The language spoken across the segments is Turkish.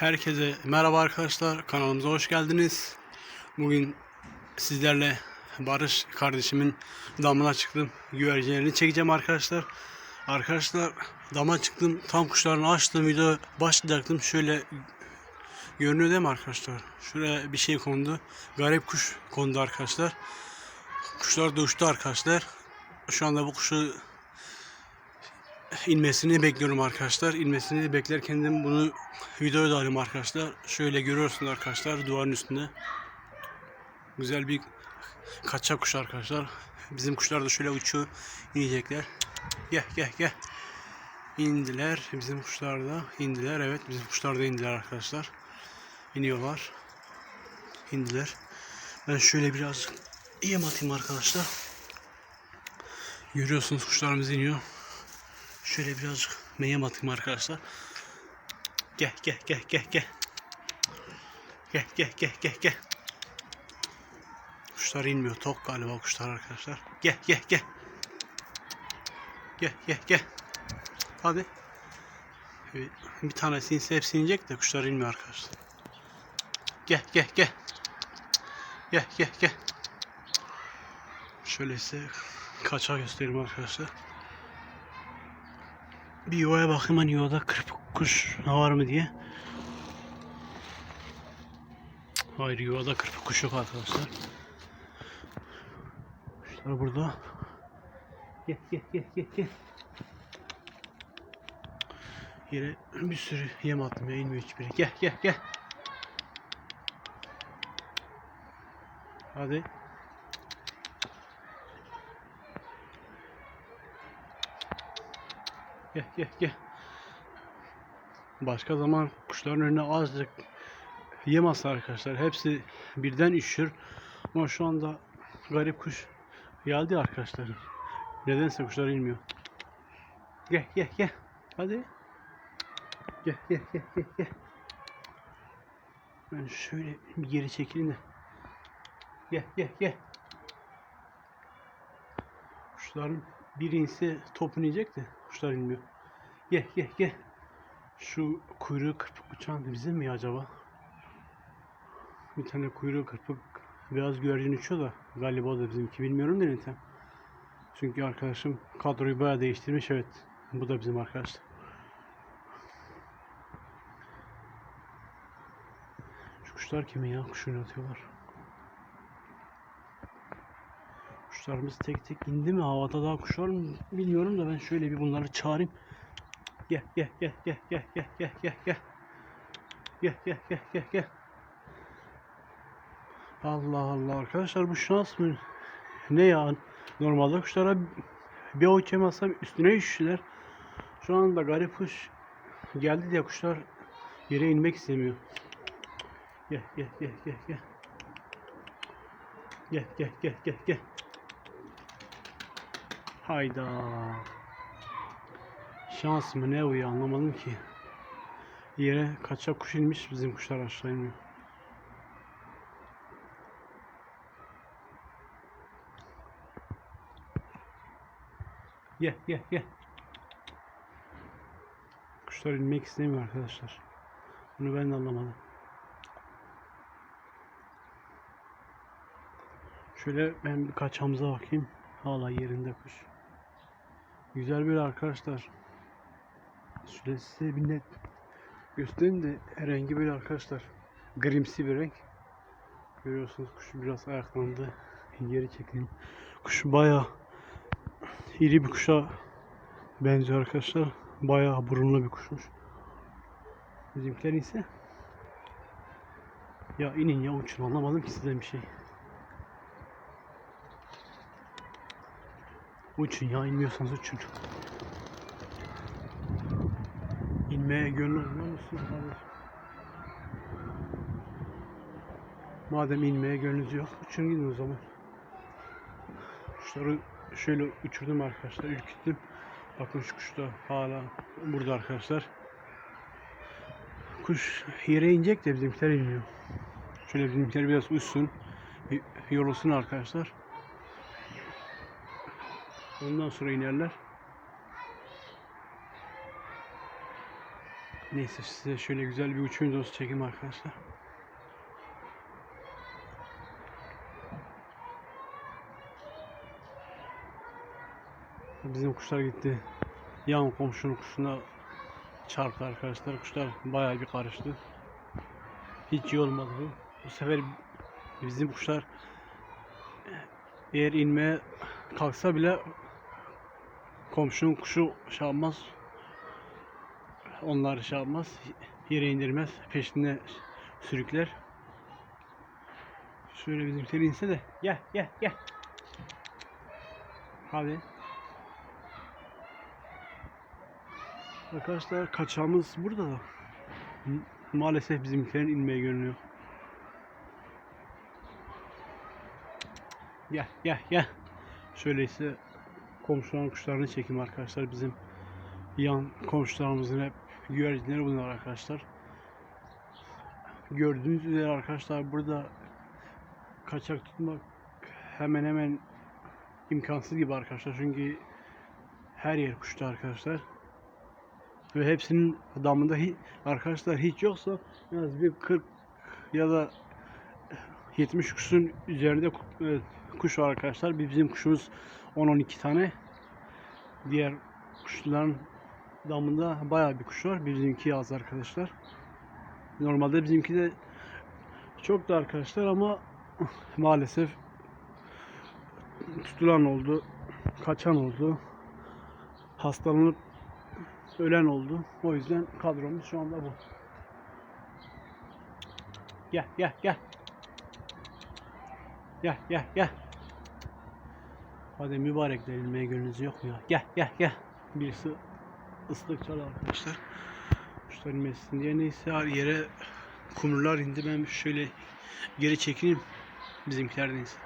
Herkese merhaba arkadaşlar. Kanalımıza hoş geldiniz. Bugün sizlerle Barış kardeşimin damına çıktım. Güvercinlerini çekeceğim arkadaşlar. Arkadaşlar dama çıktım. Tam kuşlarını açtım. Video başlayacaktım. Şöyle görünüyor değil mi arkadaşlar? Şuraya bir şey kondu. Garip kuş kondu arkadaşlar. Kuşlar uçtu arkadaşlar. Şu anda bu kuşu inmesini bekliyorum arkadaşlar. İnmesini beklerken de bunu videoya da alayım arkadaşlar. Şöyle görüyorsunuz arkadaşlar duvarın üstünde. Güzel bir kaçak kuş arkadaşlar. Bizim kuşlar da şöyle uçuyor. inecekler. Gel gel gel. İndiler. Bizim kuşlar da indiler. Evet bizim kuşlar da indiler arkadaşlar. İniyorlar. İndiler. Ben şöyle biraz yem atayım arkadaşlar. Görüyorsunuz kuşlarımız iniyor. Şöyle birazcık meyem atayım arkadaşlar. Gel gel gel gel gel. Gel gel gel gel gel. Kuşlar inmiyor. Tok galiba kuşlar arkadaşlar. Gel gel gel. Gel gel gel. Hadi. Bir, tanesi inse hepsi inecek de kuşlar inmiyor arkadaşlar. Gel gel gel. Gel gel gel. Şöyle size kaçağı göstereyim arkadaşlar. Bir yuvaya bakayım hani yuvada kırpık kuş var mı diye. Hayır yuvada kırpık kuş yok arkadaşlar. Kuşlar burada. Gel gel gel gel gel. Yere bir sürü yem ya inmiyor hiçbiri. Gel gel gel. Hadi. Gel gel gel. Başka zaman kuşların önüne azıcık yem arkadaşlar. Hepsi birden üşür. Ama şu anda garip kuş geldi arkadaşlar. Nedense kuşlar inmiyor. Gel gel gel. Hadi. Gel gel gel gel gel. Ben şöyle bir geri çekileyim de. Gel gel gel. Kuşların bir inse top inecek de kuşlar inmiyor. Gel gel gel. Şu kuyruğu kırpık uçan bizim mi acaba? Bir tane kuyruğu kırpık beyaz güvercin uçuyor da galiba o da bizimki bilmiyorum da neden. Çünkü arkadaşım kadroyu bayağı değiştirmiş evet. Bu da bizim arkadaş. Şu kuşlar kimin ya? Kuş oynatıyorlar. Kuşlarımız tek tek indi mi? Havada daha kuş var mı? Bilmiyorum da ben şöyle bir bunları çağırayım. Gel gel gel gel gel gel gel gel gel. Gel gel gel gel gel. Allah Allah arkadaşlar bu şans mı? Ne ya? Normalde kuşlara bir yem atsam üstüne üşüşler. Şu anda garip kuş geldi diye kuşlar yere inmek istemiyor. Gel gel gel gel gel. Gel gel gel gel gel. Hayda. Şans mı ne ya anlamadım ki. Yere kaçak kuş inmiş bizim kuşlar aşağı iniyor. Gel gel gel. Kuşlar inmek istemiyor arkadaşlar. Bunu ben de anlamadım. Şöyle ben bir kaçağımıza bakayım. Hala yerinde kuş. Güzel bir arkadaşlar. Şöyle size bir net göstereyim de rengi böyle arkadaşlar. Grimsi bir renk. Görüyorsunuz kuş biraz ayaklandı. Geri çekeyim. Kuş bayağı iri bir kuşa benziyor arkadaşlar. Bayağı burunlu bir kuşmuş. Bizimkiler ise ya inin ya uçun anlamadım ki sizden bir şey. Uçun ya inmiyorsanız uçun. İnmeye gönlü olmuyor musunuz kardeşim? Madem inmeye gönlünüz yok uçun gidin o zaman. Kuşları şöyle uçurdum arkadaşlar ürküttüm. Bakın şu kuş da hala burada arkadaşlar. Kuş yere inecek de bizimkiler inmiyor. Şöyle bizimkiler biraz uçsun. Yorulsun arkadaşlar. Ondan sonra inerler. Neyse size şöyle güzel bir uçum videosu çekeyim arkadaşlar. Bizim kuşlar gitti. Yan komşunun kuşuna çarptı arkadaşlar. Kuşlar bayağı bir karıştı. Hiç iyi olmadı bu. Bu sefer bizim kuşlar eğer inmeye kalksa bile komşunun kuşu şey yapmaz. Onlar şey yapmaz. Yere indirmez. Peşinde sürükler. Şöyle bizimkiler inse de. Gel gel gel. Hadi. Arkadaşlar kaçağımız burada da. Maalesef bizimkilerin inmeye gönlü yok. Gel gel gel. Şöyleyse komşuların kuşlarını çekeyim arkadaşlar. Bizim yan komşularımızın hep güvercinleri bunlar arkadaşlar. Gördüğünüz üzere arkadaşlar burada kaçak tutmak hemen hemen imkansız gibi arkadaşlar. Çünkü her yer kuştu arkadaşlar. Ve hepsinin damında hi- arkadaşlar hiç yoksa en az bir 40 ya da 70 kuşun üzerinde e, kuş var arkadaşlar. Bizim kuşumuz 10-12 tane. Diğer kuşların damında bayağı bir kuş var. Bizimki az arkadaşlar. Normalde bizimki de çok da arkadaşlar ama maalesef tutulan oldu, kaçan oldu, hastalanıp ölen oldu. O yüzden kadromuz şu anda bu. Gel gel gel. Gel gel gel. Hadi mübarek denilmeye gönlünüz yok mu ya? Gel gel gel. Birisi ıslık çalar arkadaşlar. Kuşlar inmesin diye neyse yere kumrular indi. Ben şöyle geri çekileyim. Bizimkiler neyse.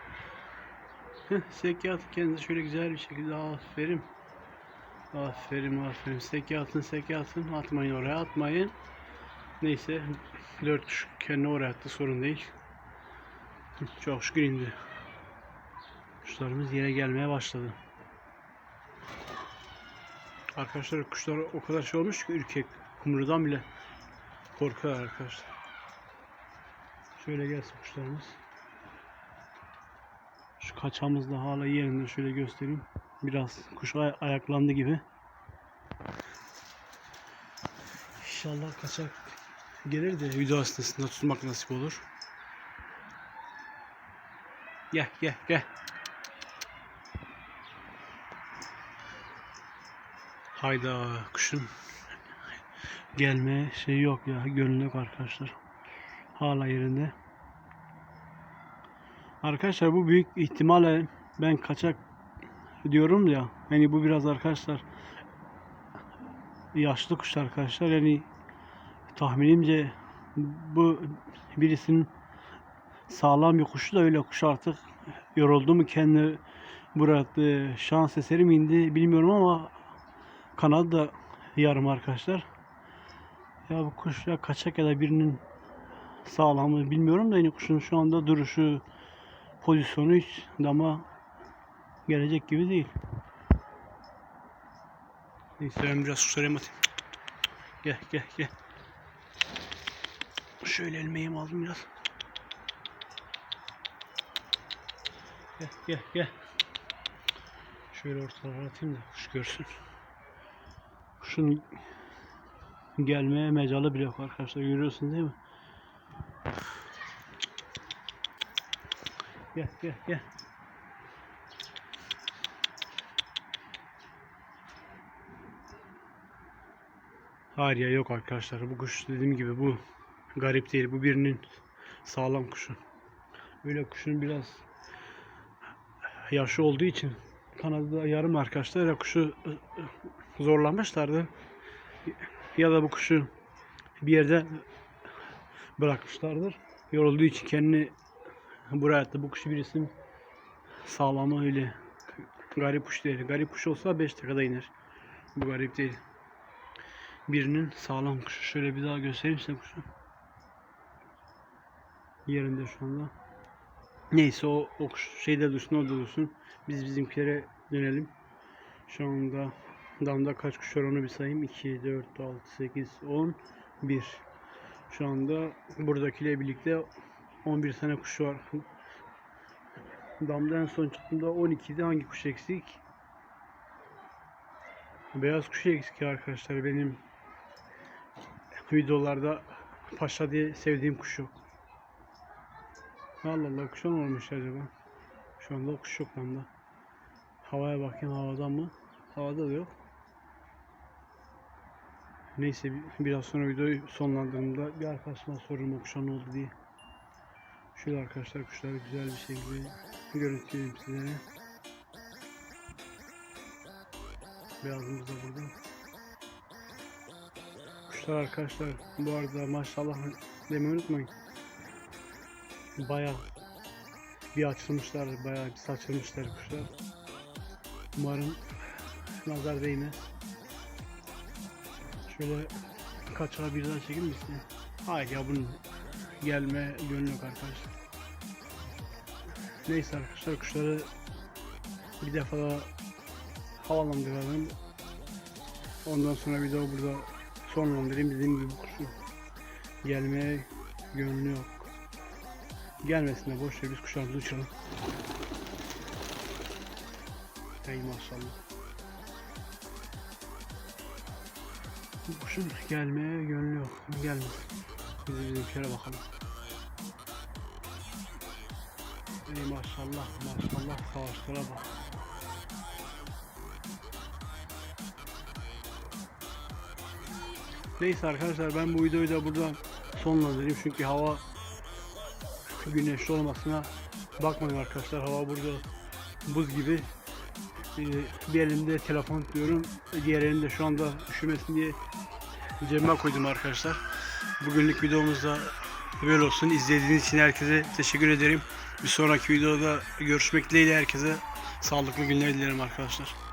Seke atın şöyle güzel bir şekilde aferin. Aferin aferin. Seke atın. Atmayın oraya atmayın. Neyse. Dört kuş kendini oraya attı sorun değil. Çok şükür indi. Kuşlarımız yere gelmeye başladı. Arkadaşlar kuşlar o kadar şey olmuş ki ürkek. Kumrudan bile korkuyor arkadaşlar. Şöyle gelsin kuşlarımız. Şu kaçağımız da hala yerinde şöyle göstereyim. Biraz kuş ay- ayaklandı gibi. İnşallah kaçak gelir de video aslında tutmak nasip olur. Gel gel gel. Hayda kuşun gelme şey yok ya gönlü yok arkadaşlar. Hala yerinde. Arkadaşlar bu büyük ihtimalle ben kaçak diyorum ya. Yani bu biraz arkadaşlar yaşlı kuş arkadaşlar. Yani tahminimce bu birisinin sağlam bir kuşu da öyle kuş artık yoruldu mu kendi bıraktı şans eseri mi indi bilmiyorum ama kanadı da yarım arkadaşlar. Ya bu kuş ya kaçak ya da birinin sağlamı bilmiyorum da yine kuşun şu anda duruşu pozisyonu hiç dama gelecek gibi değil. Neyse ben biraz kuşlara yem atayım. Gel gel gel. Şöyle elime yem aldım biraz. Gel gel gel. Şöyle ortalara atayım da kuş görsün. Kuşun gelmeye mecalı bile yok arkadaşlar görüyorsunuz değil mi? Gel gel gel. Hayır ya yok arkadaşlar. Bu kuş dediğim gibi bu garip değil. Bu birinin sağlam kuşu. Böyle kuşun biraz yaşı olduğu için Kanada'da yarım arkadaşlar ya kuşu zorlamışlardı. Ya da bu kuşu bir yerde bırakmışlardır. Yorulduğu için kendini buraya attı. Bu kuşu birisinin sağlamı öyle garip kuş değil. Garip kuş olsa 5 dakikada iner. Bu garip değil. Birinin sağlam kuşu. Şöyle bir daha göstereyim size kuşu. Yerinde şu anda. Neyse o, o kuş şeyde dursun o da dursun. Biz bizimkilere dönelim. Şu anda Damda kaç kuş var onu bir sayayım. 2, 4, 6, 8, 10, 1. Şu anda buradakiyle birlikte 11 tane kuş var. Damda en son çıktığımda 12'de hangi kuş eksik? Beyaz kuş eksik arkadaşlar benim videolarda paşa diye sevdiğim kuş yok. Allah Allah kuş olmamış acaba? Şu anda kuş yok damda. Havaya bakayım havada mı? Havada da yok. Neyse bir- biraz sonra videoyu sonlandırdığımda bir arkadaşıma sorurum o kuşa ne oldu diye. Şöyle arkadaşlar kuşları güzel bir şekilde görüntüleyeyim sizlere. Beyazımız da burada. Kuşlar arkadaşlar bu arada maşallah demeyi unutmayın. Baya bir açılmışlar, baya bir saçılmışlar kuşlar. Umarım nazar değmez. Şöyle kaçağı birden çekeyim mi size? Hayır ya bunun gelme gönlü yok arkadaşlar. Neyse arkadaşlar kuşları bir defa daha havalandıralım. Ondan sonra video burada sonlandırayım. Dediğim gibi bu gelmeye gönlü yok. Gelmesin de boş ver biz kuşlarımızı uçuralım. Ey maşallah. Bu kuşun gelmeye gönlü yok. Gelmesin. Biz bizimkilere bakalım. Ey maşallah maşallah savaşlara bak. Neyse arkadaşlar ben bu videoyu da buradan sonlandırayım çünkü hava güneşli olmasına bakmayın arkadaşlar hava burada buz gibi Ee, bir elimde telefon tutuyorum diğer elimde şu anda üşümesin diye cebime koydum arkadaşlar. Bugünlük videomuzda böyle olsun. İzlediğiniz için herkese teşekkür ederim. Bir sonraki videoda görüşmek dileğiyle herkese sağlıklı günler dilerim arkadaşlar